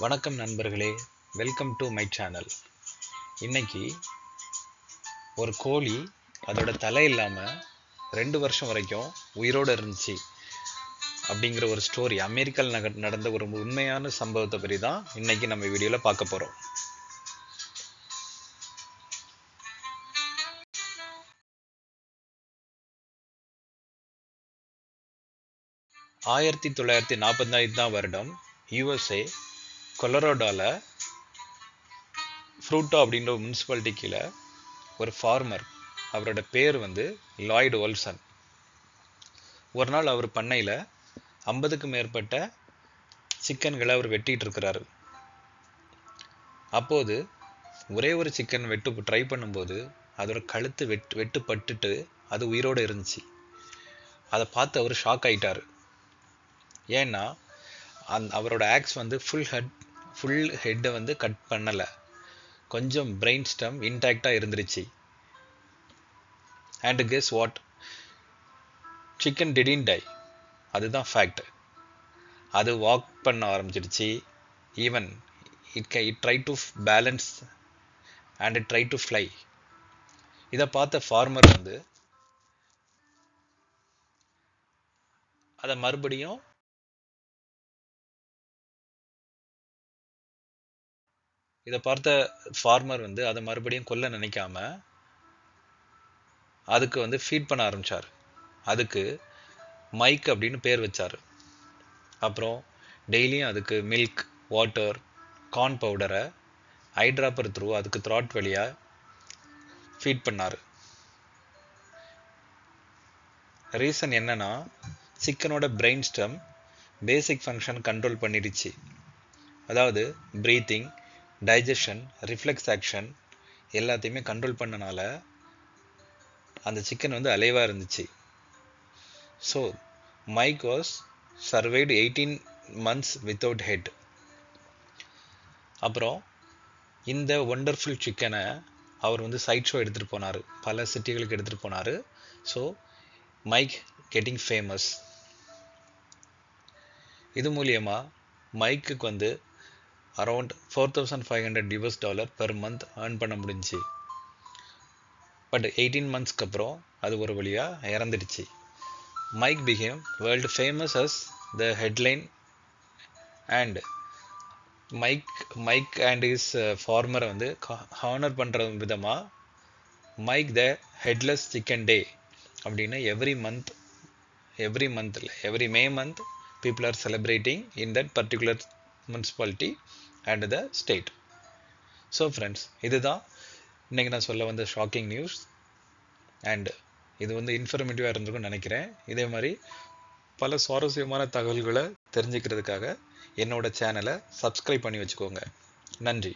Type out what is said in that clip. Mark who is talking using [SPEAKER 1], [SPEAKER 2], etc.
[SPEAKER 1] வணக்கம் நண்பர்களே. Welcome to my channel இன்னைக்கு ஒரு கோழி அதோட தலை இல்லாமல் ரெண்டு வருஷம் வரைக்கும் உயிரோடு இருந்துச்சு அப்படிங்கிற ஒரு ஸ்டோரி அமெரிக்காவில் நக நடந்த ஒரு உண்மையான சம்பவத்தை பற்றி தான் இன்னைக்கு நம்ம வீடியோவில் பார்க்க போகிறோம் ஆயிரத்தி தொள்ளாயிரத்தி நாற்பத்தி ஐந்தாம் வருடம் யுஎஸ்ஏ கொலரோடாவில் ஃப்ரூட்டோ அப்படின்ற ஒரு முனிசிபாலிட்டி கீழே ஒரு ஃபார்மர் அவரோட பேர் வந்து லாய்டு ஓல்சன் ஒரு நாள் அவர் பண்ணையில் ஐம்பதுக்கும் மேற்பட்ட சிக்கன்களை அவர் வெட்டிகிட்டு இருக்கிறாரு. அப்போது ஒரே ஒரு சிக்கன் வெட்டு ட்ரை பண்ணும்போது அதோட கழுத்து வெட்டு வெட்டுப்பட்டுட்டு அது உயிரோடு இருந்துச்சு. அதை பார்த்து அவர் ஷாக் ஆகிட்டார் ஏன்னா அந் அவரோட ஆக்ஸ் வந்து ஃபுல் ஹெட் ஃபுல் ஹெட்டை வந்து கட் பண்ணலை. கொஞ்சம் பிரெயின் ஸ்டம் இன்டாக்டாக இருந்துருச்சு. And guess what chicken didn't die அதுதான் ஃபேக்ட் அது வாக் பண்ண ஆரம்பிச்சிடுச்சு even it guy it try to balance and it try to fly இதை பார்த்த ஃபார்மர் வந்து அதை மறுபடியும் இதை பார்த்த ஃபார்மர் வந்து அதை மறுபடியும் கொல்ல நினைக்காம அதுக்கு வந்து ஃபீட் பண்ண ஆரம்பிச்சார். அதுக்கு மைக் அப்படின்னு பேர் வச்சார். அப்புறம் டெய்லியும் அதுக்கு மில்க் வாட்டர் கார்ன் பவுடரை ஐட்ராப்பர் த்ரூ அதுக்கு த்ராட் வழியாக ஃபீட் பண்ணார். ரீசன் என்னன்னா சிக்கனோட brain stem basic function control பண்ணிடுச்சு. அதாவது ப்ரீத்திங் டைஜஷன் ரிஃப்ளெக்ஸ் ஆக்ஷன் எல்லாத்தையுமே கண்ட்ரோல் பண்ணனால அந்த சிக்கன் வந்து அலைவாக இருந்துச்சு. So Mike was survived eighteen months without head அப்புறம் இந்த ஒண்டர்ஃபுல் சிக்கனை அவர் வந்து சைட் ஷோ எடுத்துகிட்டு போனார். பல சிட்டிகளுக்கு எடுத்துகிட்டு போனார். ஸோ மைக் கெட்டிங் ஃபேமஸ் இது மூலியமாக மைக்குக்கு வந்து around four thousand five hundred US dollar per month earn பண்ண முடிஞ்சு பட் எயிட்டீன் மந்த்ஸ்க்கு அப்புறம் அது ஒரு வழியாக இறந்துடுச்சு. Mike became world famous as the headline and Mike Mike and is ஃபார்மரை வந்து ஹானர் பண்ணுற விதமாக Mike the headless chicken day அப்படின்னு எவ்ரி மந்த் எவ்ரி மந்த்தில் every May month people are celebrating in that particular municipality and the state so friends இதுதான் இன்றைக்கி நான் சொல்ல வந்த ஷாக்கிங் நியூஸ் அண்ட் இது வந்து இன்ஃபர்மேட்டிவாக இருந்திருக்கும்னு நினைக்கிறேன். இதே மாதிரி பல சுவாரஸ்யமான தகவல்களை தெரிஞ்சுக்கிறதுக்காக என்னோட சேனலை சப்ஸ்கிரைப் பண்ணி வச்சுக்கோங்க. நன்றி.